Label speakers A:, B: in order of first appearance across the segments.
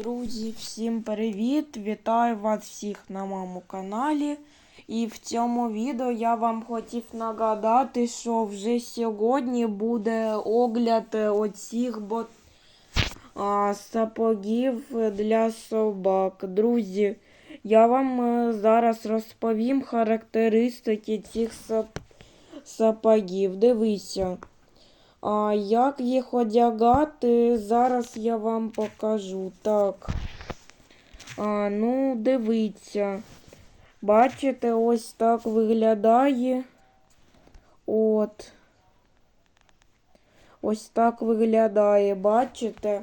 A: Друзі, всім привіт! Вітаю вас всіх на моєму каналі. І в цьому відео я вам хотів нагадати, що вже сьогодні буде огляд оцих бот... а, сапогів для собак. Друзі, я вам е, зараз розповім характеристики цих сап... сапогів. Дивіться. А як їх одягати, зараз я вам покажу. Так. А, ну, дивіться. Бачите, ось так виглядає. От. Ось так виглядає, бачите?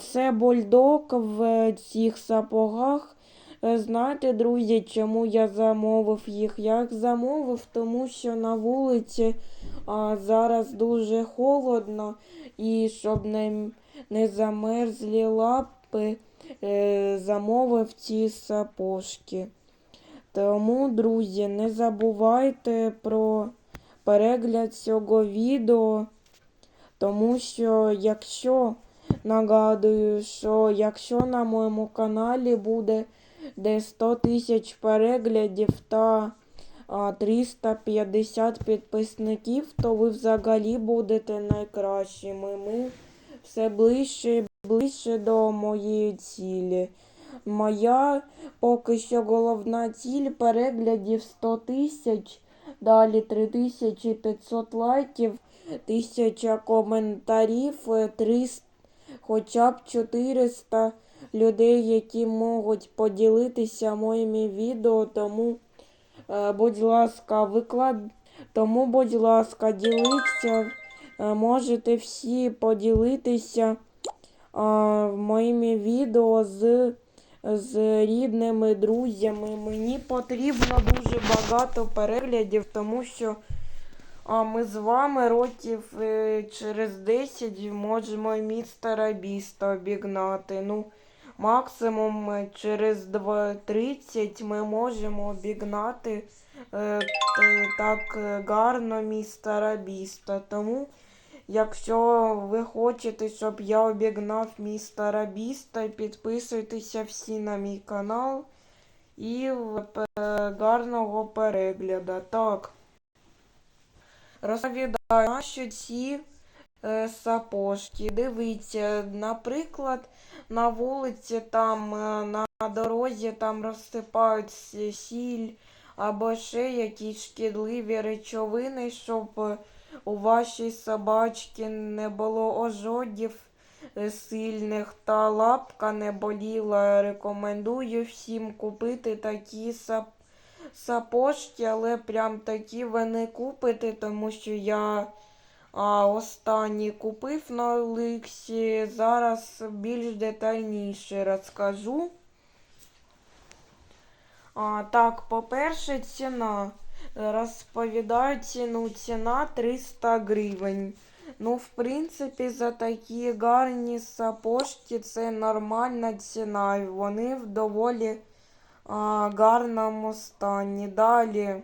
A: Це бульдог в цих сапогах. Е, Знаєте, друзі, чому я замовив їх? Я їх замовив, тому що на вулиці а, зараз дуже холодно, і щоб не, не замерзлі лапи, е, замовив ці сапожки. Тому, друзі, не забувайте про перегляд цього відео, тому що якщо нагадую, що якщо на моєму каналі буде де 100 тисяч переглядів та 350 підписників, то ви взагалі будете найкращими. Ми все ближче і ближче до моєї цілі. Моя поки що головна ціль переглядів 100 тисяч, далі 3500 лайків, 1000 коментарів, 300, хоча б 400 людей, які можуть поділитися моїми відео, тому, е, будь ласка, виклад... тому, будь ласка, діліться, е, можете всі поділитися е, моїми відео з, з рідними друзями. Мені потрібно дуже багато переглядів, тому що ми з вами років через 10 можемо містера Біста обігнати. Ну, максимум е, через 2.30 ми можемо обігнати е, е, так е, гарно містера Біста. Тому, якщо ви хочете, щоб я обігнав містера Біста, підписуйтеся всі на мій канал і е, гарного перегляду. Так. Розповідаю, що ці сапожки. Дивіться, наприклад, на вулиці там е, на дорозі там розсипають сіль або ще якісь шкідливі речовини, щоб е, у вашій собачки не було ожогів е, сильних та лапка не боліла. Рекомендую всім купити такі сап сапожки, але прям такі ви не купите, тому що я а, останні купив на Оликсі. Зараз більш детальніше розкажу. А, так, по-перше, ціна. Розповідаю ціну. Ціна 300 гривень. Ну, в принципі, за такі гарні сапожки це нормальна ціна. Вони в доволі а, гарному стані. Далі.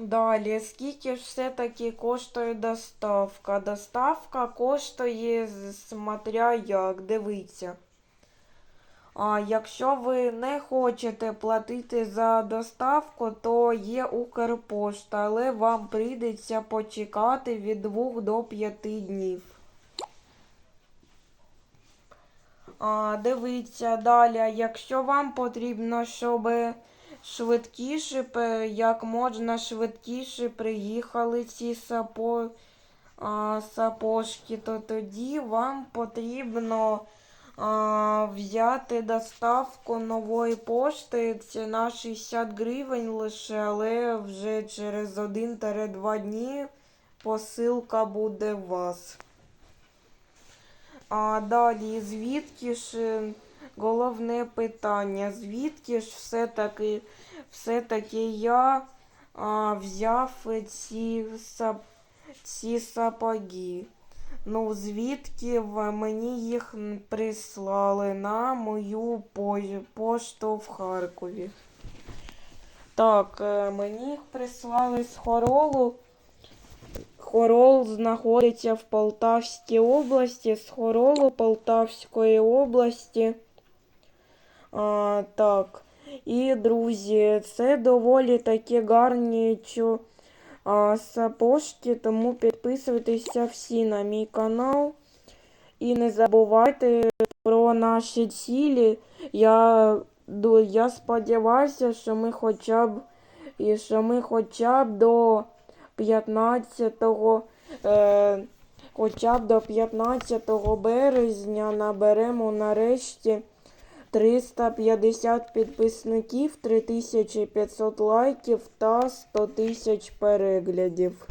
A: Далі, скільки ж все-таки коштує доставка? Доставка коштує смотря як, дивіться. А якщо ви не хочете платити за доставку, то є Укрпошта, але вам прийдеться почекати від 2 до 5 днів. А, дивіться далі, якщо вам потрібно, щоб швидкіше, як можна швидкіше приїхали ці сапо, а, сапожки, то тоді вам потрібно а, взяти доставку нової пошти. Ціна 60 гривень лише, але вже через 1-2 дні посилка буде у вас. А далі, звідки ж головне питання, звідки ж все-таки все-таки я а, взяв ці, сап, ці сапоги? Ну, звідки мені їх прислали на мою пошту в Харкові? Так, е, мені їх прислали з Хоролу. Хорол знаходиться в Полтавській області, з Хоролу Полтавської області. А, так. І, друзі, це доволі такі гарні чу, а, сапожки, тому підписуйтеся всі на мій канал. І не забувайте про наші цілі. Я, я сподіваюся, що ми хоча б і що ми хоча б до 15 е, хоча б до 15 березня наберемо нарешті 350 підписників, 3500 лайків та 100 тисяч переглядів.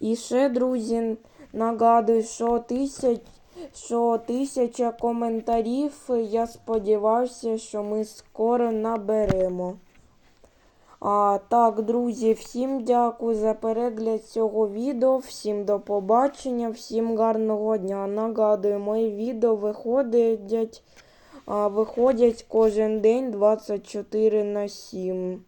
A: І ще, друзі, нагадую, що тисяч, що тисяча коментарів, я сподіваюся, що ми скоро наберемо. А, так, друзі, всім дякую за перегляд цього відео. Всім до побачення, всім гарного дня. Нагадую, мої відео виходять, виходять кожен день 24 на 7.